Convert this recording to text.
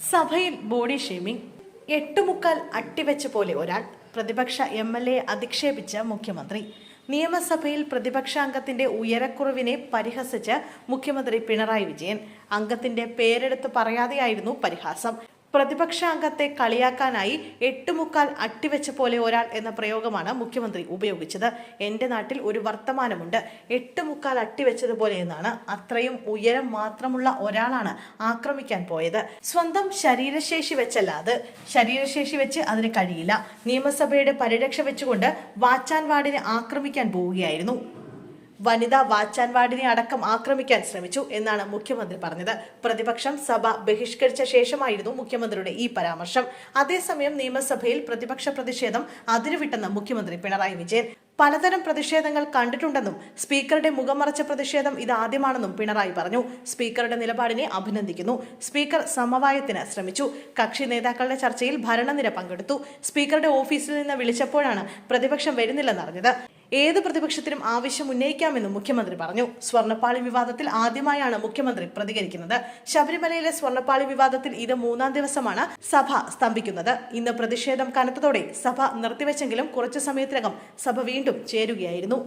സഭയിൽ body shaming എട്ടുമുക്കാൽ അട്ടിവെച്ച പോലെ ഒരാൾ പ്രതിപക്ഷ എം എൽ എ അധിക്ഷേപിച്ച മുഖ്യമന്ത്രി. നിയമസഭയിൽ പ്രതിപക്ഷാംഗത്തിന്റെ ഉയരക്കുറവിനെ പരിഹസിച്ച് മുഖ്യമന്ത്രി പിണറായി വിജയൻ. അംഗത്തിന്റെ പേരെടുത്ത് പറയാതെയായിരുന്നു പരിഹാസം. പ്രതിപക്ഷാംഗത്തെ കളിയാക്കാനായി എട്ടുമുക്കാൽ അട്ടിവെച്ച പോലെ ഒരാൾ എന്ന പ്രയോഗമാണ് മുഖ്യമന്ത്രി ഉപയോഗിച്ചത്. എന്റെ നാട്ടിൽ ഒരു വർത്തമാനമുണ്ട്. എട്ടുമുക്കാൽ അട്ടിവെച്ചതുപോലെ എന്നാണ്. അത്രയും ഉയരം മാത്രമുള്ള ഒരാളാണ് ആക്രമിക്കാൻ പോയത്. സ്വന്തം ശരീരശേഷി വെച്ചല്ല അത്. ശരീരശേഷി വെച്ച് അതിന് കഴിയില്ല. നിയമസഭയുടെ പരിരക്ഷ വെച്ചുകൊണ്ട് വാച്ചാൻ വാർഡിനെ ആക്രമിക്കാൻ പോവുകയായിരുന്നു. വനിതാ വാച്ചാൻവാടിനെ അടക്കം ആക്രമിക്കാൻ ശ്രമിച്ചു എന്നാണ് മുഖ്യമന്ത്രി പറഞ്ഞത്. പ്രതിപക്ഷം സഭ ബഹിഷ്കരിച്ച ശേഷമായിരുന്നു മുഖ്യമന്ത്രിയുടെ ഈ പരാമർശം. അതേസമയം നിയമസഭയിൽ പ്രതിപക്ഷ പ്രതിഷേധം അതിരുവിട്ടെന്ന് മുഖ്യമന്ത്രി പിണറായി വിജയൻ. പലതരം പ്രതിഷേധങ്ങൾ കണ്ടിട്ടുണ്ടെന്നും സ്പീക്കറുടെ മുഖമറച്ച പ്രതിഷേധം ഇതാദ്യമാണെന്നും പിണറായി പറഞ്ഞു. സ്പീക്കറുടെ നിലപാടിനെ അഭിനന്ദിക്കുന്നു. സ്പീക്കർ സമവായത്തിന് ശ്രമിച്ചു. കക്ഷി നേതാക്കളുടെ ചർച്ചയിൽ ഭരണനിര പങ്കെടുത്തു. സ്പീക്കറുടെ ഓഫീസിൽ നിന്ന് വിളിച്ചപ്പോഴാണ് പ്രതിപക്ഷം വരുന്നില്ലെന്നറിഞ്ഞത്. ഏത് പ്രതിപക്ഷത്തിനും ആവശ്യം ഉന്നയിക്കാമെന്നും മുഖ്യമന്ത്രി പറഞ്ഞു. സ്വർണപ്പാളി വിവാദത്തിൽ ആദ്യമായാണ് മുഖ്യമന്ത്രി പ്രതികരിക്കുന്നത്. ശബരിമലയിലെ സ്വർണപ്പാളി വിവാദത്തിൽ ഇത് മൂന്നാം ദിവസമാണ് സഭ സ്തംഭിക്കുന്നത്. ഇന്ന് പ്രതിഷേധം കനത്തതോടെ സഭ നിർത്തിവെച്ചെങ്കിലും കുറച്ചു സമയത്തിനകം സഭ വീണ്ടും ചേരുകയായിരുന്നു.